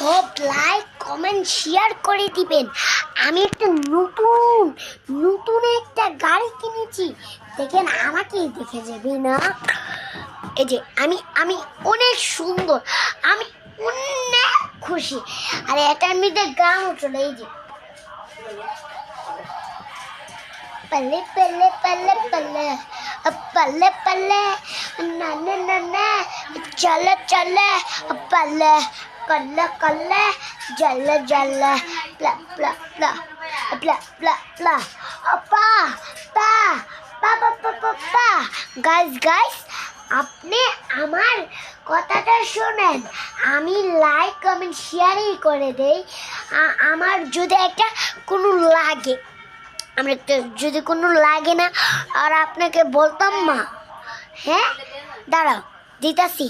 সব like comment share করে দিবেন আমি একটা নতুন নতুন একটা গাড়ি কিনেছি দেখেন আমাকেই দেখে যাবে না এই যে আমি আমি অনেক সুন্দর আমি অনেক খুশি আর এটার মধ্যে গান চলে এই যে पल्ले पल्ले पल्ले पल्ले पल्ले पल्ले ना ना ना ना चल चल पल्ले कल्ले कल्ले जल जल प्ला प्ला प्ला प्ला प्ला प्ला पा पा পা পা পা পা পা গাইস গাইস আপনি আমার কথাটা শোনেন আমি লাইক কমেন্ট শেয়ারই করে দেই আ- আমার যদি একটা কোনো লাগে আমার একটা যদি কোনো লাগে না আর আপনাকে বলতাম মা হ্যাঁ দাঁড়াও দিতাছি